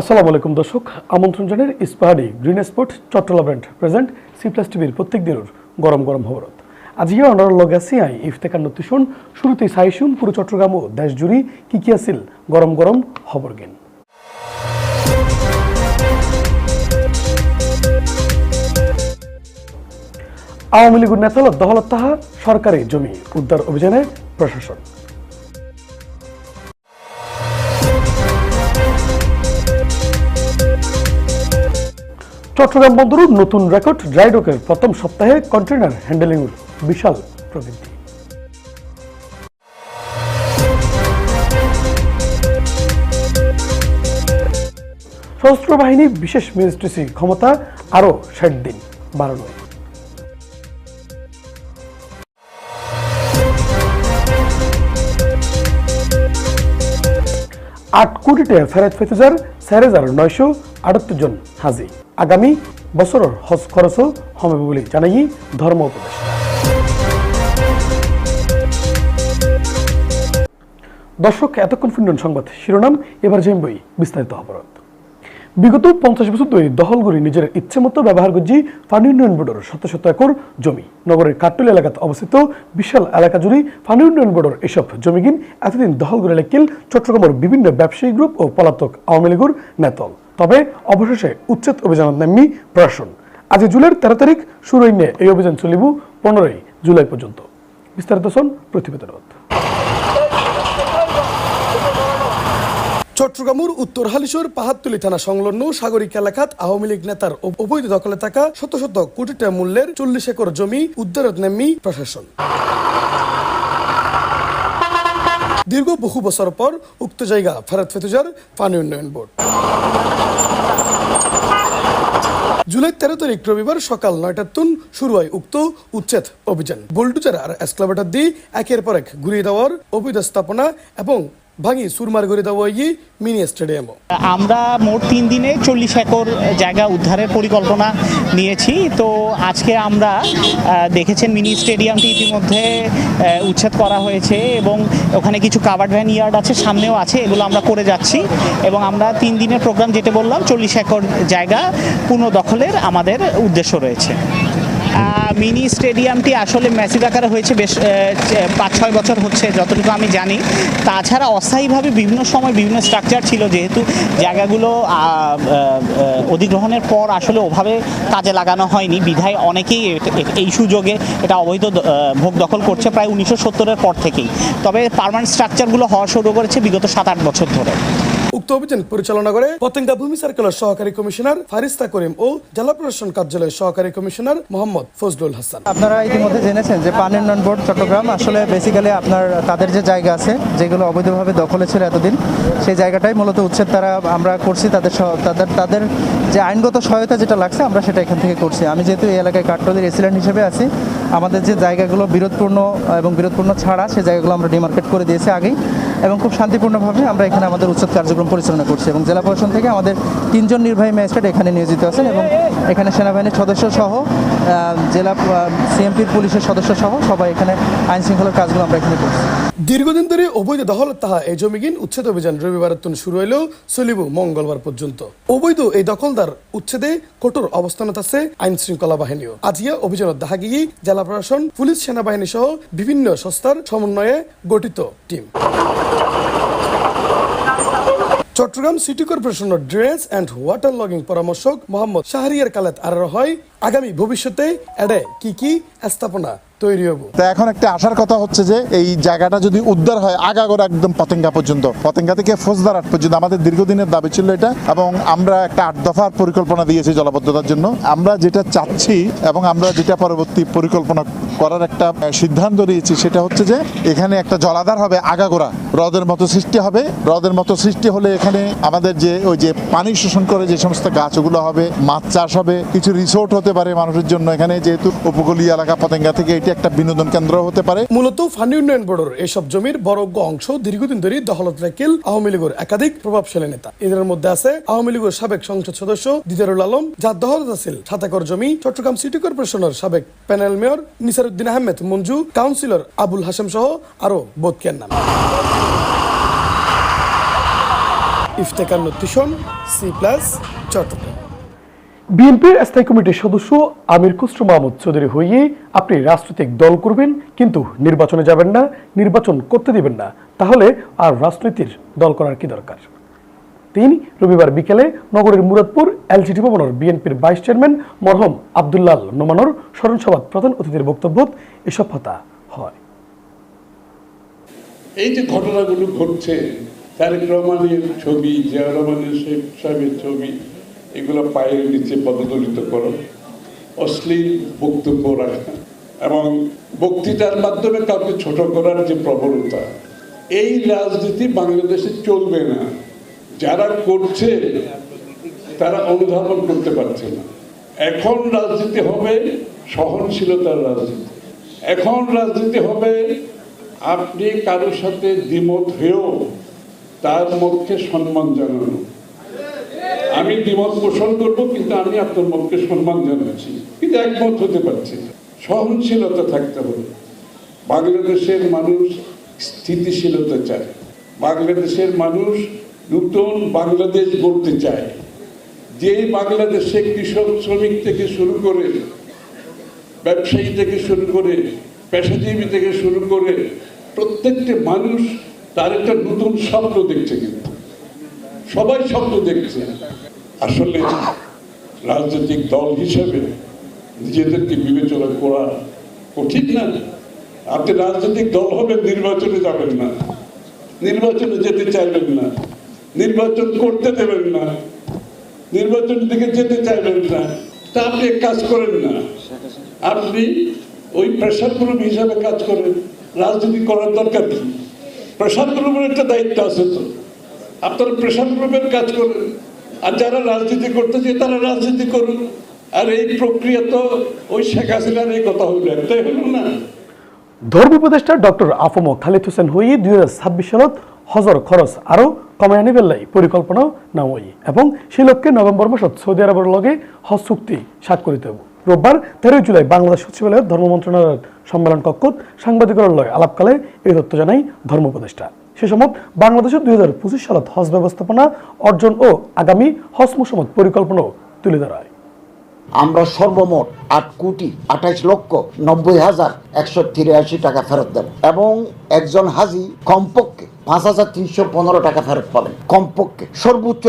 আসসালামু আলাইকুম দর্শক, আমন্ত্রণ জানের Ispahani green sport Chattala brand present C plus টিভির প্রত্যেক দিনের গরম গরম খবরত। আজকে অনার লগে আছি, আই ইফতেকার নতুন শুরুতেই সাইশুন পুরো চট্টগ্রাম ও দেশ জুড়ি কি কি আছিল গরম গরম খবর গেন। আওয়ামী লীগের নেতালত দহলত তাহা সরকারি জমি উদ্ধার অভিযানে প্রশাসন। চট্টগ্রাম বন্দরের নতুন রেকর্ড ড্রাইডকের প্রথম সপ্তাহে কন্টেনার হ্যান্ডেলিং বিশাল প্রবৃদ্ধি। সশস্ত্র বাহিনী বিশেষ ম্যাজিস্ট্রেসি ক্ষমতা আরও ষাট দিন বাড়ানো। আট কোটি টাকা ফেরত ফেতুজার চার হাজার নয়শো আটাত্তর জন হাজি। আগামী বছরের হজ খরচও হবে বলে জানাই ধর্ম উপদেশ দর্শক এতক্ষণ শুনলেন সংবাদ শিরোনাম এবার জানবই বিস্তারিত অপরাধ বিগত পঞ্চাশ বছর ধরে দখলগুড়ি নিজের ইচ্ছে মতো ব্যবহার করছি পানি উন্নয়ন বোর্ডের শত শত একর জমি, নগরের কাট্টুল এলাকাতে অবস্থিত বিশাল এলাকা জুড়ে পানি উন্নয়ন বোর্ডের এসব জমিগিন এতদিন দখলগুড়ি লেকিল চট্টগ্রামের বিভিন্ন ব্যবসায়ী গ্রুপ ও পলাতক আওয়ামী লীগের নেতল। তবে অবশেষে উচ্ছেদ অভিযান নামি প্রশাসন। আজ জুলাইয়ের তেরো তারিখ শুরু হইনে এই অভিযান চলিব পনেরোই জুলাই পর্যন্ত। বিস্তারিত শোন প্রতিবেদনত চট্টগ্রামের উত্তর হালিশোর পাহাড়তলি থানা সংলগ্ন সাগরিক এলাকাত আওয়ামী লীগ নেতার অবৈধ দখলে থাকা শত শত কোটি টাকা মূল্যের চল্লিশ একর জমি উদ্ধারত নেমি প্রশাসন। দীর্ঘ বহু বছর পর উক্ত জায়গা ফেরত ফেতুজার পানি উন্নয়ন বোর্ড। জুলাই তেরো তারিখ রবিবার সকাল নয়টার তুন শুরু হয় উক্ত উচ্ছেদ অভিযান। বুলডুজার আর এসক্লাভেটার দিয়ে একের পর এক ঘুরিয়ে দেওয়ার অবৈধ স্থাপনা এবং ভাঙি সুরমার ঘুরিয়ে দেওয়া হয় মিনি স্টেডিয়ামও আমরা মোট তিন দিনে চল্লিশ একর জায়গা উদ্ধারের পরিকল্পনা নিয়েছি। তো আজকে আমরা দেখেছেন মিনি স্টেডিয়ামটি ইতিমধ্যে উচ্ছেদ করা হয়েছে এবং ওখানে কিছু কাভার্ড ভ্যান ইয়ার্ড আছে, সামনেও আছে, এগুলো আমরা করে যাচ্ছি। এবং আমরা তিন দিনের প্রোগ্রাম, যেটা বললাম, চল্লিশ একর জায়গা পুনর্দখলের আমাদের উদ্দেশ্য রয়েছে। মিনি স্টেডিয়ামটি আসলে ম্যাসিভ আকারে হয়েছে বেশ পাঁচ ছয় বছর হচ্ছে যতটুকু আমি জানি। তাছাড়া অস্থায়ীভাবে বিভিন্ন সময় বিভিন্ন স্ট্রাকচার ছিল, যেহেতু জায়গাগুলো অধিগ্রহণের পর আসলে ওভাবে কাজে লাগানো হয়নি। বিধায় অনেকেই এই সুযোগে এটা অবৈধ ভোগ দখল করছে প্রায় উনিশশো সত্তরের পর থেকেই। তবে পার্মানেন্ট স্ট্রাকচারগুলো হওয়া শুরু করেছে বিগত সাত আট বছর ধরে। উক্ত অভিযান পরিচালনা করে পতেঙ্গা ভূমি সার্কেলের সহকারী কমিশনার ফারিস্তা করিম ও জেলা প্রশাসন কার্যালয়ের সহকারী কমিশনার মোহাম্মদ ফজলুল হাসান। আপনারা ইতিমধ্যে জেনেছেন যে পানি উন্নয়ন বোর্ড চট্টগ্রাম আসলে বেসিক্যালি আপনার, তাদের যে জায়গা আছে, যেগুলো অবৈধভাবে দখলে ছিল এতদিন, সেই জায়গাটাই মূলত উচ্ছেদ তারা আমরা করছি, তাদের তাদের তাদের যে আইনগত সহায়তা যেটা লাগছে, আমরা সেটা এখান থেকে করছি। আমি যেহেতু এই এলাকায় কাঠটলির রেসিডেন্ট হিসেবে আছি, আমাদের যে জায়গাগুলো বিরোধপূর্ণ এবং বিরোধপূর্ণ ছাড়া, সেই জায়গাগুলো আমরা ডিমার্কেট করে দিয়েছি আগেই। এবং খুব শান্তিপূর্ণভাবে আমরা এখানে আমাদের উচ্ছেদ কার্যক্রম পরিচালনা করছি এবং জেলা প্রশাসন থেকে আমাদের তিনজন নির্বাহী ম্যাজিস্ট্রেট এখানে নিয়োজিত আছেন এবং এখানে সেনাবাহিনীর সদস্য সহ জেলা সিএমপির পুলিশের সদস্য সহ সবাই এখানে আইন শৃঙ্খলার কাজগুলো আমরা এখানে করছি। দীর্ঘদিন ধরে অবৈধ দখল, তাহা এই জমিগিন উচ্ছেদ অভিযান রবিবার শুরু হইলেও চলিব মঙ্গলবার পর্যন্ত। অবৈধ এই দখলদার উচ্ছেদে কঠোর অবস্থানত আছে আইন শৃঙ্খলা বাহিনীও। আজিয়া অভিযানত দেখা গিয়ে জেলা প্রশাসন, পুলিশ, সেনাবাহিনী সহ বিভিন্ন সংস্থার সমন্বয়ে গঠিত টিম। চট্টগ্রাম সিটি কর্পোরেশনের ড্রেনেজ অ্যান্ড ওয়াটার লগিং পরামর্শক মোহাম্মদ শাহরিয়ার কালেত আর হয় আগামী ভবিষ্যতে এডে কি কি স্থাপনা তৈরি হব? এখন একটা আসার কথা হচ্ছে যে এই জায়গাটা যদি উদ্ধার হয় আগাগোড়া একদম পতেঙ্গা পর্যন্ত। পতেঙ্গা থেকে ফৌজদার আট পর্যন্ত। আমাদের দীর্ঘদিনের দাবি ছিল এটা এবং আমরা একটা আট দফার পরিকল্পনা দিয়েছি জলাবদ্ধতার জন্য। আমরা যেটা চাচ্ছি এবং আমরা যেটা পরবর্তী পরিকল্পনা করার একটা সিদ্ধান্ত নিয়েছি সেটা হচ্ছে যে এখানে একটা জলাধার হবে আগাগোড়া। হ্রদের মতো সৃষ্টি হবে। হ্রদের মতো সৃষ্টি হলে এখানে আমাদের যে ওই যে পানি শোষণ করে যে সমস্ত গাছগুলো হবে, মাছ চাষ হবে, কিছু রিসোর্ট হতে পারে মানুষের জন্য। এখানে যেহেতু উপকূলীয় এলাকা পতেঙ্গা থেকে এটি একটা বিনোদন কেন্দ্র হতে পারে। মূলত ফান্ড ইউনিয়ন বোর্ডের, এসব জমির বড় অংশ দীর্ঘদিন ধরে দখলত রাখিল আওয়ামী লীগের একাধিক প্রভাবশালী নেতা। এদের মধ্যে আছে আওয়ামী লীগের সাবেক সংসদ সদস্য দিদারুল আলম, যার দখলত আছিল সাতাকর জমি, চট্টগ্রাম সিটি কর্পোরেশনের সাবেক panel mayor Nisaruddin Ahmed, Manju, councillor Abul Hashem সহ আরও বোধকের নাম। ইফতেকার নতিশন সি প্লাস, চট্টগ্রাম। বিএনপির স্থায়ী কমিটির সদস্য আমির খুসরু মাহমুদ চৌধুরী হয়ে আপনি রাজনৈতিক দল করবেন, কিন্তু নির্বাচনে যাবেন না, নির্বাচন করতে দিবেন না। তাহলে আর রাজনীতির দল করার কি দরকার? তিনি, রবিবার বিকেলে নগরের মুরাদপুর এলজিটি ভবনের বিএনপির ভাইস চেয়ারম্যান মরহম আবদুল্লাল নোমানোর স্মরণসভাত প্রধান অতিথির বক্তব্য এসব কথা হয়। এই যে ঘটনাগুলো ঘটছে, তারেক রহমানের ছবি জিয়া রহমানের সাহেবের ছবি এগুলো পায়ের নিচে পদদলিত করো। অশ্লীল বক্তব্য রাখা। এবং বক্তৃতার মাধ্যমে কাউকে ছোট করার যে প্রবণতা, এই রাজনীতি বাংলাদেশে চলবে না। যারা করছে, তারা অনুধাবন করতে পারছে না। এখন রাজনীতি হবে সহনশীলতার রাজনীতি। এখন রাজনীতি হবে আপনি কারোর সাথে দ্বিমত হয়েও তার মতকে সম্মান জানানো। আমি দ্বিমত পোষণ করব, কিন্তু আমি আপনার মতকে সম্মান জানাচ্ছি। কিন্তু একমত হতে পারছি। সহনশীলতা থাকতে হবে। বাংলাদেশের মানুষ স্থিতিশীলতা চায়। বাংলাদেশের মানুষ নতুন বাংলাদেশ গড়তে চায়। যেই বাংলাদেশে কৃষক, শ্রমিক থেকে শুরু করে ব্যবসায়ী থেকে শুরু করে পেশাজীবী থেকে শুরু করে প্রত্যেকটি মানুষ তার একটা নতুন স্বপ্ন দেখছে কিন্তু। সবাই স্বপ্ন দেখছে। আসলে রাজনৈতিক দল হিসেবে নিজেদেরকে বিবেচনা করা কঠিন না। আপনি রাজনৈতিক দল হবেন নির্বাচনে যাবেন না, নির্বাচনে যেতে চাইবেন না, নির্বাচন করতে দেবেন না, নির্বাচন দিকে যেতে চাইবেন না। তা আপনি কাজ করেন না। আপনি ওই প্রেশার গ্রুপ হিসাবে কাজ করেন। রাজনীতি করার দরকার কি? প্রেশার গ্রুপের একটা দায়িত্ব আছে তো। আপনারা প্রেশার গ্রুপের কাজ করেন। আর যারা রাজনীতি করতে চায় তারা রাজনীতি করুন। আর এই প্রক্রিয়া তো ওই শেখ হাসিনার এই কথা হইল, একটাই হলো না। ধর্ম উপদেষ্টা ডক্টর আফম খালিদ হোসেন হই দুই হাজার ছাব্বিশ সালত হজর খরচ আরও কমাই আনি বেলাই পরিকল্পনা না হই এবং সেই লক্ষ্যে নভেম্বর মাসত সৌদি আরবের লগে হজ চুক্তি স্বাক্ষরিত হব রোববার তেরোই জুলাই বাংলাদেশ সচিবালয়ের ধর্ম মন্ত্রণালয়ের সম্মেলন কক্ষত সাংবাদিকের লয় আলাপকালে এই তথ্য জানাই ধর্ম উপদেষ্টা। সে সময় বাংলাদেশের দুই হাজার পঁচিশ সালত হজ ব্যবস্থাপনা অর্জন ও আগামী হজ মোসামত পরিকল্পনাও তুলে ধরা হয় আমরা সর্বমোট আট কোটি আঠাইশ লক্ষ নব্বই হাজার একশো তিরাশি টাকা ফেরত দেব এবং একজন হাজি কমপক্ষে পাঁচ হাজার তিনশো পনেরো টাকা ফেরত পাবেন। কমপক্ষে সর্বোচ্চ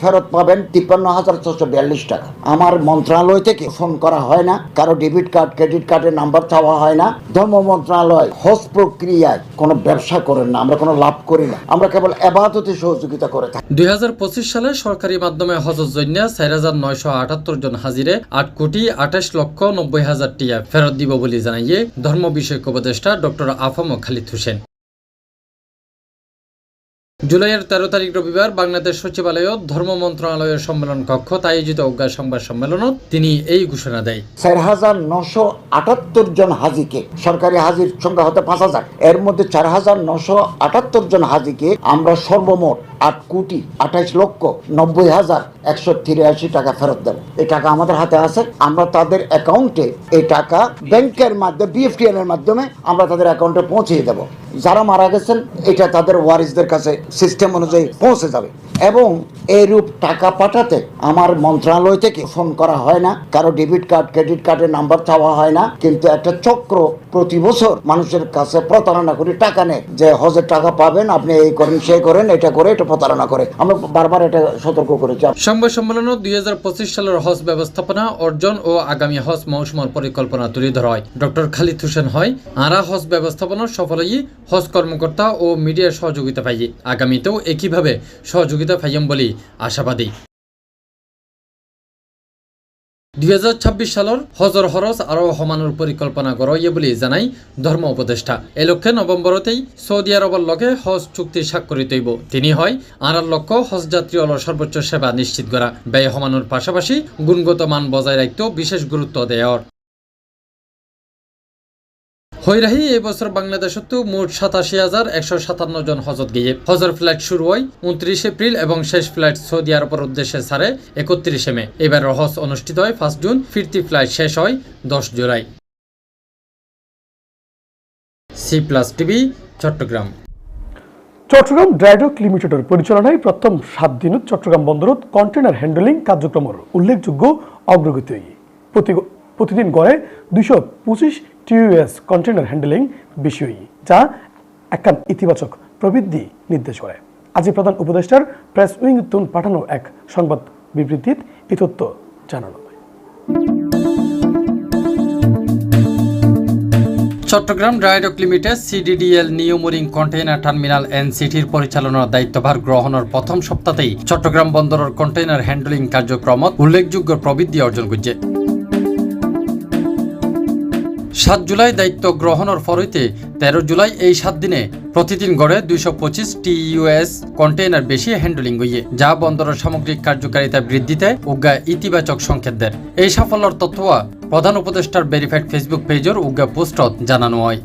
ফেরত পাবেন তিপ্পান্ন হাজার ছশো বিয়াল্লিশ টাকা। আমার মন্ত্রণালয় থেকে ফোন করা হয় না, কারও ডেবিট কার্ড, ক্রেডিট কার্ডের নাম্বার চাওয়া হয় না। ধর্ম মন্ত্রণালয় হজ প্রক্রিয়ায় কোনো ব্যবসা করেন না, আমরা কোনো লাভ করি না। আমরা কেবল এবাদতে সহযোগিতা করে থাকি। দুই হাজার পঁচিশ সালে সরকারি মাধ্যমে হজর জন্য চার হাজার নয়শো আটাত্তর জন হাজিরে আট কোটি আঠাশ লক্ষ নব্বই হাজার টিয়া ফেরত দিব বলে জানাইয়ে ধর্ম বিষয়ক উপদেষ্টা ডক্টর আফম খালিদ হোসেন। জুলাইয়ের তেরো তারিখ রবিবার বাংলাদেশ সচিবালয় ধর্ম মন্ত্রণালয়ের সম্মেলন কক্ষ আয়োজিত অজ্ঞা সংবাদ সম্মেলনত তিনি এই ঘোষণা দেয়। চার হাজার নশো আটাত্তর জন হাজিকে, সরকারি হাজির সংখ্যা হতে পাঁচ হাজার। এর মধ্যে চার হাজার নশো আটাত্তর জন হাজিকে আমরা সর্বমোট আট কোটি আঠাইশ লক্ষ নব্বই হাজার একশো তিরাশি টাকা ফেরত দেব। এই টাকা আমাদের হাতে আছে। আমরা তাদের অ্যাকাউন্টে এই টাকা ব্যাংকের মাধ্যমে বিএফটিএন এর মাধ্যমে আমরা তাদের অ্যাকাউন্টে পৌঁছিয়ে দেব। যারা মারা গেছেন, এটা তাদের ওয়ারিসদের কাছে সিস্টেম অনুযায়ী পৌঁছে যাবে। এবং এইরূপ টাকা পাঠাতে আমার মন্ত্রণালয় থেকে ফোন করা হয় না। কারও ডেবিট কার্ড, ক্রেডিট কার্ডের নাম্বার চাওয়া হয় না। কিন্তু একটা চক্র প্রতি বছর মানুষের কাছে প্রতারণা করে টাকা নেয় যে, হজের টাকা পাবেন, আপনি এই করেন, সে করেন, এটা করে, এটা প্রতারণা করে। আমরা বারবার এটা সতর্ক করেছি। সংবাদ সম্মেলন দুই সালের হজ ব্যবস্থাপনা, অর্জন ও আগামী হজ মৌসুমের পরিকল্পনা তুলে ধরা হয়। ডক্টর খালিদ হোসেন হয়, আরা হজ ব্যবস্থাপনার সফলই হজ কর্মকর্তা ও মিডিয়ার সহযোগিতা পাই আগামীতেও একইভাবে সহযোগিতা পাইম বলে আশাবাদী। দুই সালের হজর হরস আরও সমানোর পরিকল্পনা গড়াইয়ে বুলি জানাই ধর্ম উপদেষ্টা। এই লক্ষ্যে নৱেম্বৰতেই সৌদি আরবের লগে হজ চুক্তি স্বাক্ষরিত হইব তিনি হয় আনার লক্ষ্য হজ যাত্রী হল সর্বোচ্চ সেবা নিশ্চিত করা ব্যয় সমানোর পাশাপাশি গুণগত মান বজায় রাখতেও বিশেষ গুরুত্ব দেওয়ার হৈরাহি, এই বছর বাংলাদেশত মোট সাতাশি হাজার একশো সাতান্ন জন হজত গিয়ে। হজর ফ্লাইট শুরু হয় উনত্রিশ এপ্রিল এবং শেষ ফ্লাইট সৌদি আরবের উদ্দেশ্যে ছাড়ে একত্রিশে মে। এবার হজ অনুষ্ঠিত হয় ফার্স্ট জুন, ফিরতি ফ্লাইট শেষ হয় দশ July. C plus TV Chattogram. Chattogram dry dock লিমিটেডের পরিচালনায় প্রথম সাত দিনত চট্টগ্রাম বন্দরত কন্টেনার হ্যান্ডলিং কার্যক্রমের উল্লেখযোগ্য অগ্রগতি প্রতি- প্রতিদিন গড়ে দুইশো পঁচিশ টিউএস কন্টেনার হ্যান্ডলিং বেশি হই যা একান ইতিবাচক প্রবৃদ্ধি নির্দেশ করে। আজি প্রধান উপদেষ্টার প্রেস উইং তুন পাঠানো এক সংবাদ বিবৃতিত এই তথ্য জানানো Chittagong dry dock limited CDDL new mooring container terminal এনসিটির পরিচালনার দায়িত্বভার গ্রহণের প্রথম সপ্তাহতেই চট্টগ্রাম বন্দরের কন্টেইনার হ্যান্ডলিং কার্যক্রমত উল্লেখযোগ্য প্রবৃদ্ধি অর্জন করছে। সাত জুলাই দায়িত্ব গ্রহণের ফরইতে তেরো জুলাই এই সাত দিনে প্রতিদিন গড়ে দুইশো পঁচিশ টিইউএস কন্টেইনার বেশি হ্যান্ডলিং হইয়ে, যা বন্দরের সামগ্রিক কার্যকারিতা বৃদ্ধিতে উজ্ঞা ইতিবাচক সংকেত দেয়। এই সাফল্যর তথ্য প্রধান উপদেষ্টার ভেরিফাইড ফেসবুক পেজের উজ্ঞা পোস্টত জানানো হয়।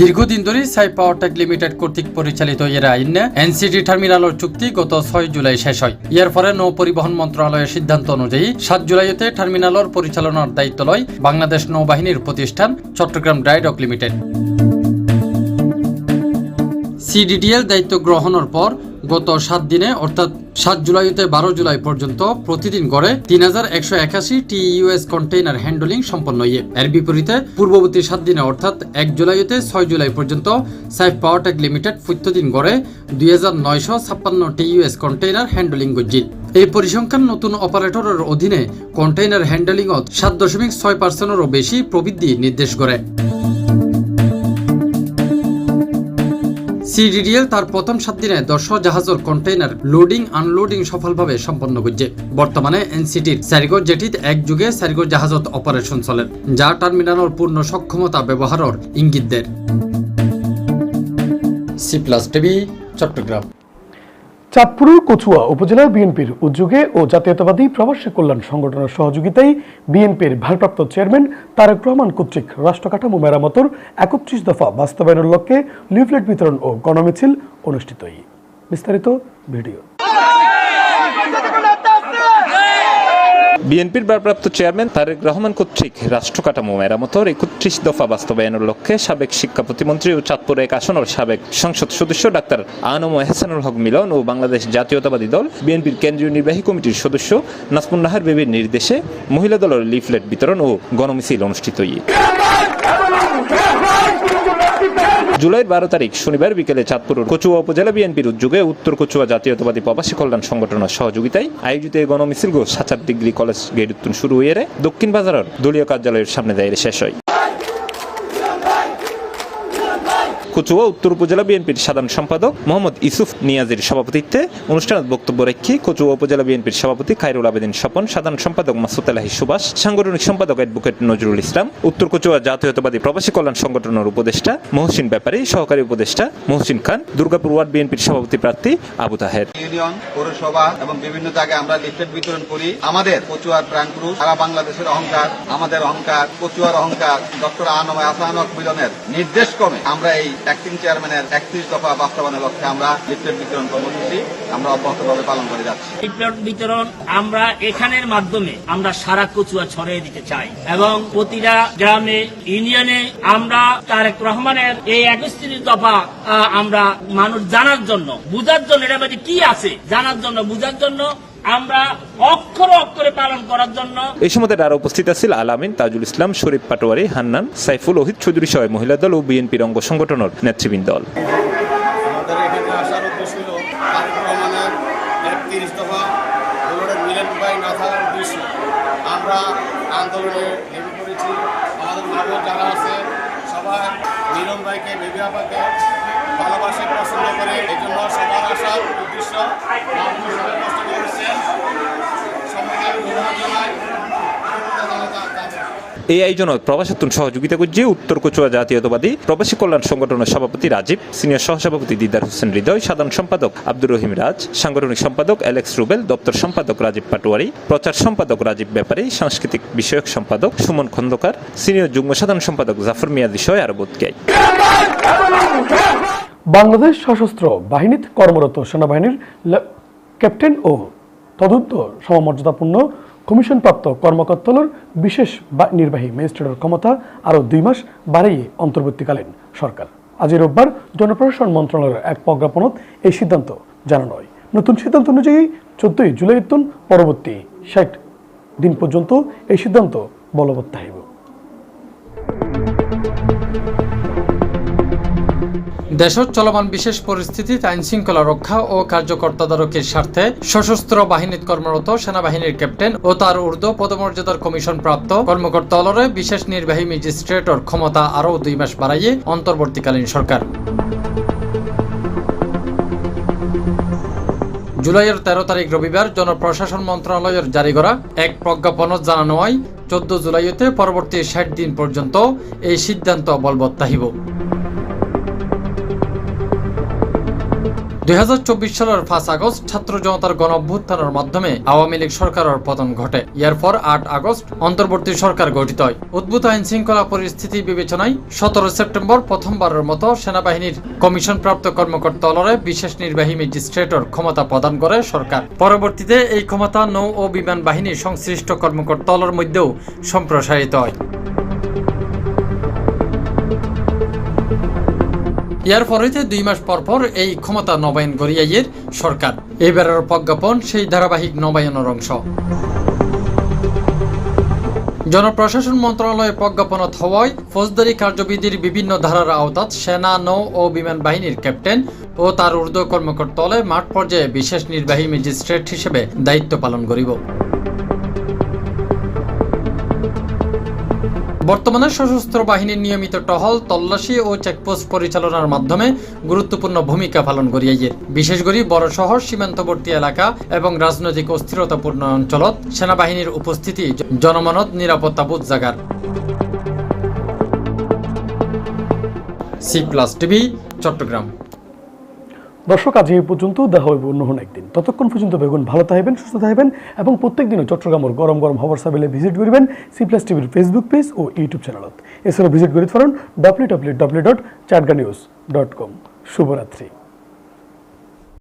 দীর্ঘদিন ধরে সাই পাওয়ার টেক লিমিটেড কর্তৃক পরিচালিত এর আইনে এনসিডি টার্মিনালের চুক্তি গত ছয় জুলাই শেষ হয়। এর পরে নৌ পরিবহন মন্ত্রণালয়ের সিদ্ধান্ত অনুযায়ী সাত জুলাইতে টার্মিনালের পরিচালনার দায়িত্ব লয় বাংলাদেশ নৌবাহিনীর প্রতিষ্ঠান চট্টগ্রাম ড্রাইডক লিমিটেড। সিডিডিএল দায়িত্ব গ্রহণের পর গত সাত দিনে, অর্থাৎ সাত জুলাই হতে বারো জুলাই পর্যন্ত প্রতিদিন গড়ে তিন হাজার একশো একাশি টিইউএস কন্টেইনার হ্যান্ডলিং সম্পন্ন ইয়ে এর বিপরীতে পূর্ববর্তী সাত দিনে, অর্থাৎ এক জুলাই হতে ছয় জুলাই পর্যন্ত সাইফ পাওয়ারটেক লিমিটেড প্রত্যেকদিন গড়ে দুই হাজার নয়শো ছাপ্পান্ন টিইউএস কন্টেইনার হ্যান্ডলিং গজ্জি এই পরিসংখ্যান নতুন অপারেটরের অধীনে কন্টেইনার হ্যান্ডলিংত সাত দশমিক ছয় পার্সেন্টেরও বেশি প্রবৃদ্ধি নির্দেশ করে সিডিডিএল তার প্রথম সাত দিনে দশ জাহাজের কন্টেইনার লোডিং, আনলোডিং সফলভাবে সম্পন্ন করছে। বর্তমানে এনসিটির সারিগর জেটিত এক যুগে সারিগর জাহাজত অপারেশন চলে, যা টার্মিনালের পূর্ণ সক্ষমতা ব্যবহারের ইঙ্গিত দেয়। C plus TV, Chittagong. চাঁদপুরের কচুয়া উপজেলার বিএনপির উদ্যোগে ও জাতীয়তাবাদী প্রবাসী কল্যাণ সংগঠনের সহযোগিতায় বিএনপির ভারপ্রাপ্ত চেয়ারম্যান তারেক রহমান কর্তৃক রাষ্ট্রকাঠামো মেরামতর একত্রিশ দফা বাস্তবায়নের লক্ষ্যে লিফলেট বিতরণ ও গণমিছিল অনুষ্ঠিত বিস্তারিত ভিডিও। বিএনপির ভারপ্রাপ্ত চেয়ারম্যান তারেক রহমান কর্তৃক রাষ্ট্র কাঠামো মেরামতর একত্রিশ দফা বাস্তবায়নের লক্ষ্যে সাবেক শিক্ষা প্রতিমন্ত্রী ও চাঁদপুর এক আসনের সাবেক সংসদ সদস্য ডাক্তার আনম এহসানুল হক মিলন ও বাংলাদেশ জাতীয়তাবাদী দল বিএনপির কেন্দ্রীয় নির্বাহী কমিটির সদস্য নাসমুন নাহার বেবির নির্দেশে মহিলা দলের লিফলেট বিতরণ ও গণমিছিল অনুষ্ঠিত হয় জুলাইয়ের বারো তারিখ শনিবার বিকেলে চাঁদপুর কচুয়া উপজেলা বিএনপির উদ্যোগে উত্তর কচুয়া জাতীয়তাবাদী প্রবাসী কল্যাণ সংগঠনের সহযোগিতায় আয়োজিত এই গণমিছিল সাচার ডিগ্রি কলেজ গেট উত্তন শুরু হয়ে দক্ষিণ বাজারের দলীয় কার্যালয়ের সামনে দায়ের শেষ হয়। কচুয়া উত্তর উপজেলা বিএনপির সাধারণ সম্পাদক মোহাম্মদ ইসুফ নিয়াজির সভাপতিত্বে অনুষ্ঠানে বক্তব্য রেখে কচুয়া উপজেলা বিএনপির সভাপতি খাইরুল আবেদিন স্বপন, সাধারণ সম্পাদক মাসুদ আলাহি সুভাষ, সাংগঠনিক সম্পাদক অ্যাডভোকেট নজরুল ইসলাম, উত্তর কচুয়া জাতীয়তাবাদী প্রবাসী কল্যাণ সংগঠনের উপদেষ্টা মহসিন ব্যাপারী, সহকারী উপদেষ্টা মহসিন খান, দুর্গাপুর ওয়ার্ড বিএনপির সভাপতি প্রার্থী আবু তাহের। ইউনিয়ন, পৌরসভা এবং বিভিন্ন জায়গায় আমরা লিফলেট বিতরণ করি। আমাদের কচুয়ার প্রাণপুরুষ সারা বাংলাদেশের অহংকার, আমাদের অহংকার, কচুয়ার অহংকার, ডক্টর আসানক মিলনের নির্দেশ ক্রমে আমরা এই অ্যাক্টিং চেয়ারম্যানের একত্রিশ দফা বাস্তবায়নের লক্ষ্যে আমরা লিফলেট বিতরণ কর্মসূচি আমরা অব্যাহতভাবে পালন করে যাচ্ছি। লিফলেট বিতরণ আমরা এখানের মাধ্যমে আমরা সারা কচুয়া ছড়িয়ে দিতে চাই এবং প্রতিটা গ্রামে, ইউনিয়নে আমরা তারেক রহমানের এই একত্রিশ দফা আমরা মানুষ জানার জন্য, বুঝার জন্য মধ্যে কি আছে? জানার জন্য, বুঝার জন্য আমরা অক্ষর অক্ষরে পালন করার জন্য এই সময় আরও উপস্থিত আছিল আলামিন তাজুল ইসলাম শরীফ পাটোয়ারি হান্নান সাইফুল ওহিদ চৌধুরী সহ মহিলা দল ও বিএনপির অঙ্গ সংগঠনের নেতৃবৃন্দ দল। আমাদের এখানে আসার উদ্দেশ্য হল তারেক রহমানের একত্রিশ দফা দলের মিলন ভাই না থাকার উদ্দেশ্য আমরা আন্দোলনে নেমে পড়েছি। আমাদের যারা আছে সবাই মিলন ভাইকে বেবি আপাকে ভালোবাসে পছন্দ করে, এই জন্য সবার আসার উদ্দেশ্য এই প্রবাসাতুন সহযোগিতা করছে উত্তর কচুয়া জাতীয়তাবাদী প্রবাসী কল্যাণ সংগঠনের সভাপতি রাজীব, সিনিয়র সহসভাপতি দিদার হোসেন হৃদয়, সাধারণ সম্পাদক আব্দুর রহিম রাজ, সাংগঠনিক সম্পাদক অ্যালেক্স রুবেল, দপ্তর সম্পাদক রাজীব পাটোয়ারি, প্রচার সম্পাদক রাজীব ব্যাপারী, সাংস্কৃতিক বিষয়ক সম্পাদক সুমন খন্দকার, সিনিয়র যুগ্ম সাধারণ সম্পাদক জাফর মিয়াদি সহ আরও বোধগাই বাংলাদেশ সশস্ত্র বাহিনীতে কর্মরত সেনাবাহিনীর ক্যাপ্টেন ও তদুর্ধ সমমর্যাদাপূর্ণ কমিশনপ্রাপ্ত কর্মকর্তার বিশেষ নির্বাহী ম্যাজিস্ট্রেটের ক্ষমতা আরও দুই মাস বাড়িয়ে অন্তর্বর্তীকালীন সরকার। আজ রোববার জনপ্রশাসন মন্ত্রণালয়ের এক প্রজ্ঞাপনত এই সিদ্ধান্ত জানানো হয়। নতুন সিদ্ধান্ত অনুযায়ী চোদ্দই জুলাই তুন পরবর্তী ষাট দিন পর্যন্ত এই সিদ্ধান্ত বলবৎ থাকিব। দেশত চলমান বিশেষ পরিস্থিতিত আইন শৃঙ্খলা রক্ষা ও কার্যকর তদারকির স্বার্থে সশস্ত্র বাহিনীত কর্মরত সেনাবাহিনীর ক্যাপ্টেন ও তার ঊর্ধ্ব পদমর্যাদার কমিশন প্রাপ্ত কর্মকর্তালরে বিশেষ নির্বাহী ম্যাজিস্ট্রেটর ক্ষমতা আরও দুই মাস বাড়াইয়ে অন্তর্বর্তীকালীন সরকার। জুলাইয়ের তেরো তারিখ রবিবার জনপ্রশাসন মন্ত্রণালয়ের জারি করা এক প্রজ্ঞাপনত জানানো হয় চোদ্দ জুলাইতে পরবর্তী ষাট দিন পর্যন্ত এই সিদ্ধান্ত বলবৎ তাহিব দুই হাজার চব্বিশ সালের পাঁচ আগস্ট ছাত্র জনতার গণ অভ্যুত্থানের মাধ্যমে আওয়ামী লীগ সরকারের পতন ঘটে। এরপর আট আগস্ট অন্তর্বর্তী সরকার গঠিত হয়। উদ্ভূত আইন শৃঙ্খলা পরিস্থিতি বিবেচনায় সতেরো সেপ্টেম্বর প্রথমবারের মতো সেনাবাহিনীর কমিশন প্রাপ্ত কর্মকর্তালরে বিশেষ নির্বাহী ম্যাজিস্ট্রেটর ক্ষমতা প্রদান করে সরকার। পরবর্তীতে এই ক্ষমতা নৌ ও বিমান বাহিনীর সংশ্লিষ্ট কর্মকর্তালর মধ্যেও সম্প্রসারিত হয়। ইয়ার পরেতে দুই মাস পর পর এই ক্ষমতা নবায়ন করিয়াইয়ের সরকার। এবারের প্রজ্ঞাপন সেই ধারাবাহিক নবায়নের অংশ। জনপ্রশাসন মন্ত্রণালয়ের প্রজ্ঞাপনত হওয়ায় ফৌজদারি কার্যবিধির বিভিন্ন ধারার আওতাত সেনা, নৌ ও বিমান বাহিনীর ক্যাপ্টেন ও তার ঊর্ধ্ব কর্মকর্তালয় মাঠ পর্যায়ে বিশেষ নির্বাহী ম্যাজিস্ট্রেট হিসেবে দায়িত্ব পালন করিব। বর্তমানে সশস্ত্র বাহিনীর নিয়মিত টহল, তল্লাশি ও চেকপোস্ট পরিচালনার মাধ্যমে গুরুত্বপূর্ণ ভূমিকা পালন করিয়াইয়ের বিশেষ করে বড় শহর, সীমান্তবর্তী এলাকা এবং রাজনৈতিক অস্থিরতাপূর্ণ অঞ্চলত সেনাবাহিনীর উপস্থিতি জনমানত নিরাপত্তা বোধ জাগার। C plus TV, Chittagong. দর্শক, আজ এই পর্যন্ত দেখা হইব অন্য হন একদিন। ততক্ষণ পর্যন্ত বেগুন ভালো থাকবেন, সুস্থ থাকবেন এবং প্রত্যেক দিনও চট্টগ্রামের গরম গরম খবর সাবেলে ভিজিট করবেন সি প্লাস টিভির ফেসবুক পেজ ও ইউটিউব চ্যানেলত এছাড়াও ভিজিট করে পারেন W W W dot Chatga news dot com শুভরাত্রি।